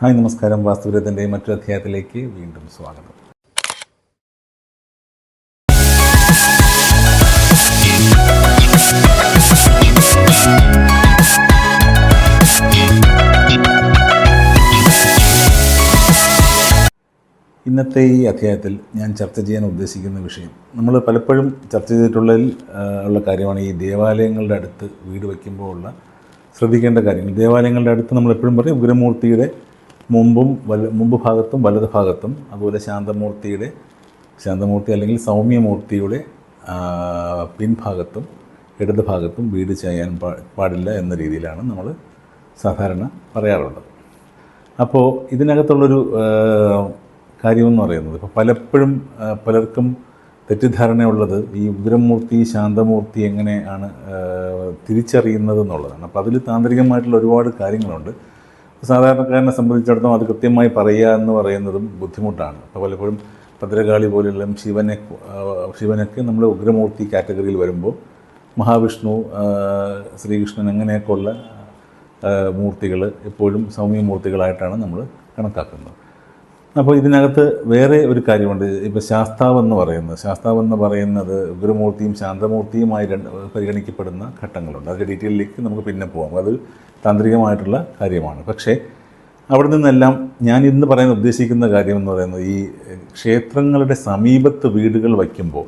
Hi നമസ്കാരം. വാസ്തുവിരത്തിന്റെ മറ്റൊരു അധ്യായത്തിലേക്ക് വീണ്ടും സ്വാഗതം. ഇന്നത്തെ ഈ അധ്യായത്തിൽ ഞാൻ ചർച്ച ചെയ്യാൻ ഉദ്ദേശിക്കുന്ന വിഷയം നമ്മൾ പലപ്പോഴും ചർച്ച ചെയ്തിട്ടുള്ളതിൽ ഉള്ള കാര്യമാണ് ഈ ദേവാലയങ്ങളുടെ അടുത്ത് വീട് വയ്ക്കുമ്പോൾ ഉള്ള ശ്രദ്ധിക്കേണ്ട കാര്യങ്ങൾ. ദേവാലയങ്ങളുടെ അടുത്ത് നമ്മൾ എപ്പോഴും പറയും ഉഗ്രമൂർത്തിയുടെ മുമ്പും വല മുമ്പ് ഭാഗത്തും വലത് ഭാഗത്തും അതുപോലെ ശാന്തമൂർത്തിയുടെ ശാന്തമൂർത്തി അല്ലെങ്കിൽ സൗമ്യമൂർത്തിയുടെ പിൻഭാഗത്തും ഇടത് ഭാഗത്തും വീട് ചെയ്യാൻ പാടില്ല എന്ന രീതിയിലാണ് നമ്മൾ സാധാരണ പറയാറുള്ളത്. അപ്പോൾ ഇതിനകത്തുള്ളൊരു കാര്യമെന്ന് പറയുന്നത് ഇപ്പോൾ പലപ്പോഴും പലർക്കും തെറ്റിദ്ധാരണയുള്ളത് ഈ ഉഗ്രമൂർത്തി ശാന്തമൂർത്തി എങ്ങനെയാണ് തിരിച്ചറിയുന്നത് എന്നുള്ളതാണ്. അപ്പോൾ അതിൽ താന്ത്രികമായിട്ടുള്ള ഒരുപാട് കാര്യങ്ങളുണ്ട്. സാധാരണക്കാരനെ സംബന്ധിച്ചിടത്തോളം അത് കൃത്യമായി പറയുക എന്ന് പറയുന്നതും ബുദ്ധിമുട്ടാണ്. അപ്പോൾ പലപ്പോഴും ഭദ്രകാളി പോലെയുള്ള ശിവനെ ശിവനൊക്കെ നമ്മൾ ഉഗ്രമൂർത്തി കാറ്റഗറിയിൽ വരുമ്പോൾ മഹാവിഷ്ണു ശ്രീകൃഷ്ണൻ അങ്ങനെയൊക്കെയുള്ള മൂർത്തികൾ എപ്പോഴും സൗമ്യമൂർത്തികളായിട്ടാണ് നമ്മൾ കണക്കാക്കുന്നത്. അപ്പോൾ ഇതിനകത്ത് വേറെ ഒരു കാര്യമുണ്ട്. ഇപ്പോൾ ശാസ്താവ് എന്ന് പറയുന്നത് ശാസ്താവ് എന്ന് പറയുന്നത് ഉഗ്രമൂർത്തിയും ശാന്തമൂർത്തിയുമായി രണ്ട് പരിഗണിക്കപ്പെടുന്ന ഘട്ടങ്ങളുണ്ട്. അതിന്റെ ഡീറ്റെയിലേക്ക് നമുക്ക് പിന്നെ പോകാം അത് താന്ത്രികമായിട്ടുള്ള കാര്യമാണ്. പക്ഷേ അവിടെ നിന്നെല്ലാം ഞാൻ ഇന്ന് പറയാൻ ഉദ്ദേശിക്കുന്ന കാര്യം എന്ന് പറയുന്നത് ഈ ക്ഷേത്രങ്ങളുടെ സമീപത്ത് വീടുകൾ വയ്ക്കുമ്പോൾ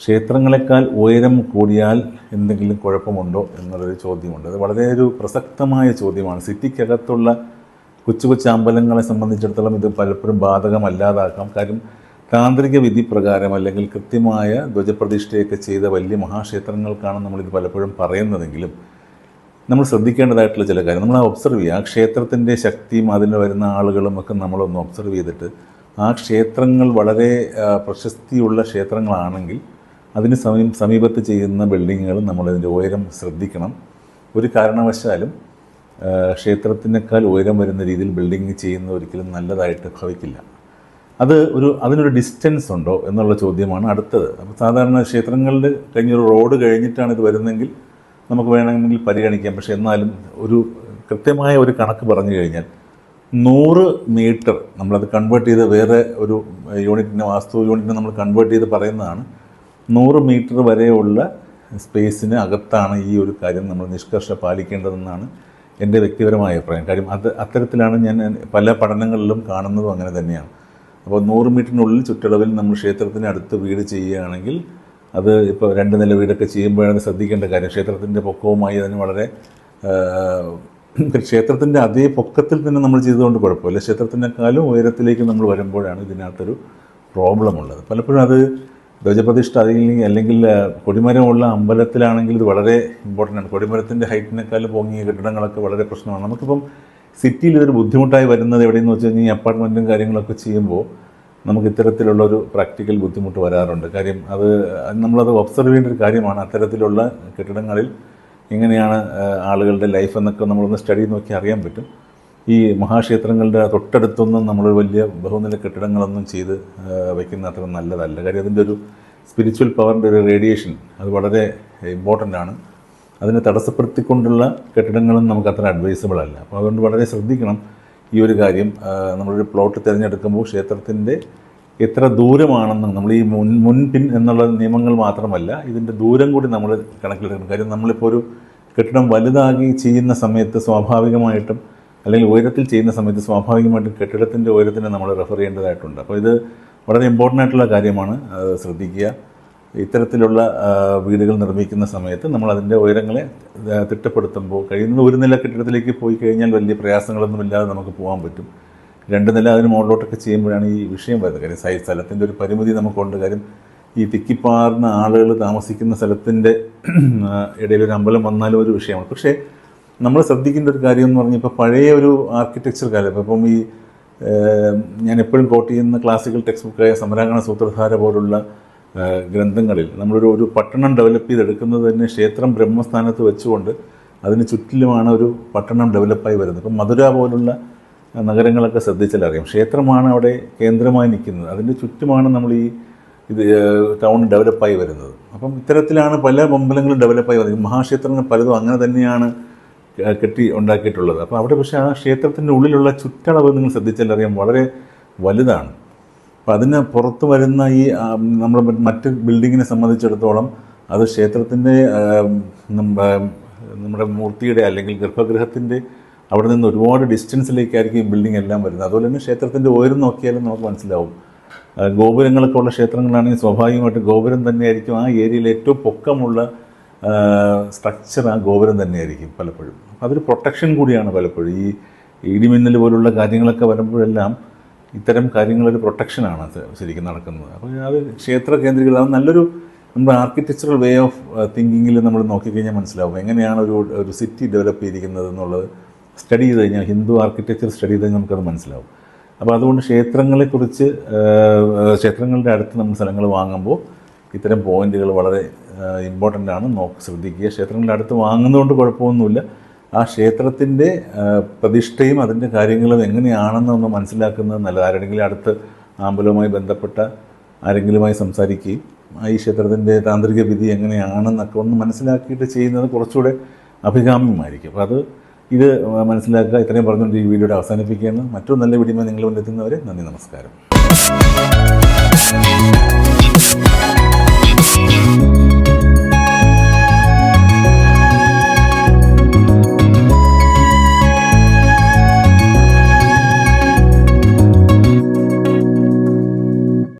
ക്ഷേത്രങ്ങളെക്കാൾ ഉയരം കൂടിയാൽ എന്തെങ്കിലും കുഴപ്പമുണ്ടോ എന്നുള്ളൊരു ചോദ്യമുണ്ട്. അത് വളരെ ഒരു പ്രസക്തമായ ചോദ്യമാണ്. സിറ്റിക്കകത്തുള്ള കൊച്ചു കൊച്ചു അമ്പലങ്ങളെ സംബന്ധിച്ചിടത്തോളം ഇത് പലപ്പോഴും ബാധകമല്ലാതാക്കാം. കാര്യം താന്ത്രിക വിധി പ്രകാരം അല്ലെങ്കിൽ കൃത്യമായ ധ്വജപ്രതിഷ്ഠയൊക്കെ ചെയ്ത വലിയ മഹാക്ഷേത്രങ്ങൾക്കാണ് നമ്മളിത് പലപ്പോഴും പറയുന്നതെങ്കിലും നമ്മൾ ശ്രദ്ധിക്കേണ്ടതായിട്ടുള്ള ചില കാര്യം. നമ്മൾ ഒബ്സർവ് ചെയ്യുക. ആ ക്ഷേത്രത്തിന്റെ ശക്തിയും അതിൽ വരുന്ന ആളുകളും ഒക്കെ നമ്മളൊന്ന് ഒബ്സർവ് ചെയ്തിട്ട് ആ ക്ഷേത്രങ്ങൾ വളരെ പ്രശസ്തിയുള്ള ക്ഷേത്രങ്ങളാണെങ്കിൽ അതിന് സമീ സമീപത്ത് ചെയ്യുന്ന ബിൽഡിങ്ങുകൾ നമ്മളതിന്റെ ഉയരം ശ്രദ്ധിക്കണം. ഒരു കാരണവശാലും ക്ഷേത്രത്തിനേക്കാൾ ഉയരം വരുന്ന രീതിയിൽ ബിൽഡിംഗ് ചെയ്യുന്നത് ഒരിക്കലും നല്ലതായിട്ട് ഭവിക്കില്ല. അത് ഒരു അതിനൊരു ഡിസ്റ്റൻസ് ഉണ്ടോ എന്നുള്ള ചോദ്യമാണ് അടുത്തത്. അപ്പോൾ സാധാരണ ക്ഷേത്രങ്ങളിൽ കഴിഞ്ഞൊരു റോഡ് കഴിഞ്ഞിട്ടാണ് ഇത് വരുന്നതെങ്കിൽ നമുക്ക് വേണമെങ്കിൽ പരിഗണിക്കാം. പക്ഷേ എന്നാലും ഒരു കൃത്യമായ ഒരു കണക്ക് പറഞ്ഞു കഴിഞ്ഞാൽ നൂറ് മീറ്റർ നമ്മളത് കൺവേർട്ട് ചെയ്ത് വേറെ ഒരു യൂണിറ്റിനെ വാസ്തു യൂണിറ്റിനെ നമ്മൾ കൺവേർട്ട് ചെയ്ത് പറയുന്നതാണ് നൂറ് മീറ്റർ വരെയുള്ള സ്പേസിന് അകത്താണ് ഈ ഒരു കാര്യം നമ്മൾ നിഷ്കർഷ പാലിക്കേണ്ടതെന്നാണ് എന്റെ വ്യക്തിപരമായ അഭിപ്രായം. കാര്യം അത് അത്തരത്തിലാണ് ഞാൻ പല പഠനങ്ങളിലും കാണുന്നതും അങ്ങനെ തന്നെയാണ്. അപ്പോൾ നൂറ് മീറ്ററിനുള്ളിൽ ചുറ്റളവിൽ നമ്മൾ ക്ഷേത്രത്തിന് അടുത്ത് വീട് ചെയ്യുകയാണെങ്കിൽ അത് ഇപ്പോൾ രണ്ട് നില വീടൊക്കെ ചെയ്യുമ്പോഴാണ് ശ്രദ്ധിക്കേണ്ട കാര്യം. ക്ഷേത്രത്തിന്റെ പൊക്കവുമായി അതിന് വളരെ ക്ഷേത്രത്തിന്റെ അതേ പൊക്കത്തിൽ തന്നെ നമ്മൾ ചെയ്തുകൊണ്ട് കുഴപ്പമില്ല. ക്ഷേത്രത്തിനേക്കാളും ഉയരത്തിലേക്ക് നമ്മൾ വരുമ്പോഴാണ് ഇതിനകത്തൊരു പ്രോബ്ലം ഉള്ളത്. പലപ്പോഴും അത് ധ്വജപ്രതിഷ്ഠ അല്ലെങ്കിൽ അല്ലെങ്കിൽ കൊടിമരമുള്ള അമ്പലത്തിലാണെങ്കിൽ ഇത് വളരെ ഇമ്പോർട്ടന്റ് ആണ്. കൊടിമരത്തിന്റെ ഹൈറ്റിനേക്കാളും പൊങ്ങിയ കെട്ടിടങ്ങളൊക്കെ വളരെ പ്രശ്നമാണ്. നമുക്കിപ്പം സിറ്റിയിൽ ഇതൊരു ബുദ്ധിമുട്ടായി വരുന്നത് എവിടെയെന്ന് വെച്ച് കഴിഞ്ഞാൽ ഈ അപ്പാർട്ട്മെന്റും കാര്യങ്ങളൊക്കെ ചെയ്യുമ്പോൾ നമുക്ക് ഇത്തരത്തിലുള്ള ഒരു പ്രാക്ടിക്കൽ ബുദ്ധിമുട്ട് വരാറുണ്ട്. കാര്യം അത് നമ്മളത് ഒബ്സർവ് ചെയ്യേണ്ട ഒരു കാര്യമാണ്. അത്തരത്തിലുള്ള കെട്ടിടങ്ങളിൽ എങ്ങനെയാണ് ആളുകളുടെ ലൈഫ് എന്നൊക്കെ നമ്മളൊന്ന് സ്റ്റഡി നോക്കി അറിയാൻ പറ്റും. ഈ മഹാക്ഷേത്രങ്ങളുടെ തൊട്ടടുത്തൊന്നും നമ്മൾ വലിയ ബഹുനില കെട്ടിടങ്ങളൊന്നും ചെയ്ത് വയ്ക്കുന്ന അത്ര നല്ലതല്ല. കാര്യം അതിന്റെ ഒരു സ്പിരിച്വൽ പവറിന്റെ ഒരു റേഡിയേഷൻ അത് വളരെ ഇമ്പോർട്ടന്റ് ആണ്. അതിനെ തടസ്സപ്പെടുത്തിക്കൊണ്ടുള്ള കെട്ടിടങ്ങളും നമുക്ക് അത്ര അഡ്വൈസബിൾ അല്ല. അപ്പോൾ അതുകൊണ്ട് വളരെ ശ്രദ്ധിക്കണം ഈ ഒരു കാര്യം. നമ്മളൊരു പ്ലോട്ട് തിരഞ്ഞെടുക്കുമ്പോൾ ക്ഷേത്രത്തിന്റെ എത്ര ദൂരമാണെന്ന് നമ്മൾ ഈ മുൻ മുൻപിൻ എന്നുള്ള നിയമങ്ങൾ മാത്രമല്ല ഇതിന്റെ ദൂരം കൂടി നമ്മൾ കണക്കിലെടുക്കണം. കാര്യം നമ്മളിപ്പോൾ ഒരു കെട്ടിടം വലുതാക്കി ചെയ്യുന്ന സമയത്ത് സ്വാഭാവികമായിട്ടും അല്ലെങ്കിൽ ഉയരത്തിൽ ചെയ്യുന്ന സമയത്ത് സ്വാഭാവികമായിട്ടും കെട്ടിടത്തിന്റെ ഉയരത്തിനെ നമ്മൾ റെഫർ ചെയ്യേണ്ടതായിട്ടുണ്ട്. അപ്പോൾ ഇത് വളരെ ഇമ്പോർട്ടന്റ് ആയിട്ടുള്ള കാര്യമാണ്. ശ്രദ്ധിക്കുക. ഇത്തരത്തിലുള്ള വീടുകൾ നിർമ്മിക്കുന്ന സമയത്ത് നമ്മൾ അതിന്റെ ഉയരങ്ങളെ തിട്ടപ്പെടുത്തുമ്പോൾ കഴിയുന്നത് ഒരു നില കെട്ടിടത്തിലേക്ക് പോയി കഴിഞ്ഞാൽ വലിയ പ്രയാസങ്ങളൊന്നും ഇല്ലാതെ നമുക്ക് പോകാൻ പറ്റും. രണ്ട് നില അതിന് മുകളിലോട്ടൊക്കെ ചെയ്യുമ്പോഴാണ് ഈ വിഷയം വരുന്നത്. കാര്യം സൈസ് സ്ഥലത്തിന്റെ ഒരു പരിമിതി നമുക്കുണ്ട്. കാര്യം ഈ തിക്കിപ്പാർന്ന ആളുകൾ താമസിക്കുന്ന സ്ഥലത്തിന്റെ ഇടയിൽ ഒരു അമ്പലം വന്നാലും ഒരു വിഷയമാണ്. പക്ഷേ നമ്മൾ ശ്രദ്ധിക്കേണ്ട ഒരു കാര്യം എന്ന് പറഞ്ഞാൽ ഇപ്പോൾ പഴയ ഒരു ആർക്കിടെക്ചർ കാലം. ഇപ്പം ഈ ഞാൻ എപ്പോഴും കോട്ട് ചെയ്യുന്ന ക്ലാസിക്കൽ ടെക്സ്റ്റ് ബുക്കായ സമരാങ്കണ സൂത്രധാര പോലുള്ള ഗ്രന്ഥങ്ങളിൽ നമ്മളൊരു ഒരു പട്ടണം ഡെവലപ്പ് ചെയ്തെടുക്കുന്നത് തന്നെ ക്ഷേത്രം ബ്രഹ്മസ്ഥാനത്ത് വെച്ചുകൊണ്ട് അതിന് ചുറ്റിലുമാണ് ഒരു പട്ടണം ഡെവലപ്പായി വരുന്നത്. ഇപ്പം മധുര പോലുള്ള നഗരങ്ങളൊക്കെ ശ്രദ്ധിച്ചാൽ അറിയാം ക്ഷേത്രമാണ് അവിടെ കേന്ദ്രമായി നിൽക്കുന്നത്. അതിന്റെ ചുറ്റുമാണ് നമ്മൾ ഈ ഇത് ടൗൺ ഡെവലപ്പായി വരുന്നത്. അപ്പം ഇത്തരത്തിലാണ് പല അമ്പലങ്ങളും ഡെവലപ്പായി വരുന്നത്. മഹാക്ഷേത്രങ്ങൾ പലതും അങ്ങനെ തന്നെയാണ് കെട്ടി ഉണ്ടാക്കിയിട്ടുള്ളത്. അപ്പോൾ അവിടെ പക്ഷേ ആ ക്ഷേത്രത്തിന്റെ ഉള്ളിലുള്ള ചുറ്റളവ് നിങ്ങൾ ശ്രദ്ധിച്ചാൽ അറിയാം വളരെ വലുതാണ്. അപ്പം അതിന് പുറത്ത് വരുന്ന ഈ നമ്മൾ മറ്റ് ബിൽഡിങ്ങിനെ സംബന്ധിച്ചിടത്തോളം അത് ക്ഷേത്രത്തിന്റെ നമ്മുടെ മൂർത്തിയുടെ അല്ലെങ്കിൽ ഗർഭഗൃഹത്തിന്റെ അവിടെ നിന്ന് ഒരുപാട് ഡിസ്റ്റൻസിലേക്കായിരിക്കും ഈ ബിൽഡിംഗ് എല്ലാം വരുന്നത്. അതുപോലെ തന്നെ ക്ഷേത്രത്തിന്റെ ഉയരം നോക്കിയാലും നമുക്ക് മനസ്സിലാവും. ഗോപുരങ്ങളൊക്കെ ഉള്ള ക്ഷേത്രങ്ങളാണെങ്കിൽ സ്വാഭാവികമായിട്ട് ഗോപുരം തന്നെയായിരിക്കും ആ ഏരിയയിൽ ഏറ്റവും പൊക്കമുള്ള സ്ട്രക്ചർ ആ ഗോപുരം തന്നെയായിരിക്കും പലപ്പോഴും. അതൊരു പ്രൊട്ടക്ഷൻ കൂടിയാണ് പലപ്പോഴും. ഈ ഇടിമിന്നൽ പോലുള്ള കാര്യങ്ങളൊക്കെ വരുമ്പോഴെല്ലാം ഇത്തരം കാര്യങ്ങളൊരു പ്രൊട്ടക്ഷനാണ് അത് ശരിക്കും നടക്കുന്നത്. അപ്പോൾ അത് ക്ഷേത്ര കേന്ദ്രീകൃത നല്ലൊരു നമ്മുടെ ആർക്കിടെക്ചറൽ വേ ഓഫ് തിങ്കിങ്ങിൽ നമ്മൾ നോക്കിക്കഴിഞ്ഞാൽ മനസ്സിലാവും എങ്ങനെയാണ് ഒരു ഒരു സിറ്റി ഡെവലപ്പ് ചെയ്തിരിക്കുന്നത് എന്നുള്ളത് സ്റ്റഡി ചെയ്ത് കഴിഞ്ഞാൽ ഹിന്ദു ആർക്കിടെക്ചർ സ്റ്റഡി ചെയ്ത് കഴിഞ്ഞാൽ നമുക്കത് മനസ്സിലാവും. അപ്പോൾ അതുകൊണ്ട് ക്ഷേത്രങ്ങളെക്കുറിച്ച് ആ, ക്ഷേത്രങ്ങളുടെ അടുത്ത് നമ്മൾ സ്ഥലങ്ങൾ വാങ്ങുമ്പോൾ ഇത്തരം പോയിന്റുകൾ വളരെ ഇമ്പോർട്ടന്റ് ആണ്. നോക്ക് ശ്രദ്ധിക്കുക. ക്ഷേത്രങ്ങളുടെ അടുത്ത് വാങ്ങുന്നതുകൊണ്ട് കുഴപ്പമൊന്നുമില്ല. ആ ക്ഷേത്രത്തിന്റെ പ്രതിഷ്ഠയും അതിന്റെ കാര്യങ്ങളും എങ്ങനെയാണെന്നൊന്ന് മനസ്സിലാക്കുന്നത് നല്ലത്. ആരെങ്കിലും അടുത്ത് ആമ്പലവുമായി ബന്ധപ്പെട്ട ആരെങ്കിലുമായി സംസാരിക്കുകയും ഈ ക്ഷേത്രത്തിന്റെ താന്ത്രിക വിധി എങ്ങനെയാണെന്നൊക്കെ ഒന്ന് മനസ്സിലാക്കിയിട്ട് ചെയ്യുന്നത് കുറച്ചുകൂടെ അഭികാമ്യമായിരിക്കും. അപ്പോൾ അത് ഇത് മനസ്സിലാക്കുക. ഇത്രയും പറഞ്ഞുകൊണ്ട് ഈ വീഡിയോ അവസാനിപ്പിക്കുകയാണ്. മറ്റൊരു നല്ല വീഡിയോ നിങ്ങൾ മുന്നിലെത്തുന്നവരെ നന്ദി നമസ്കാരം.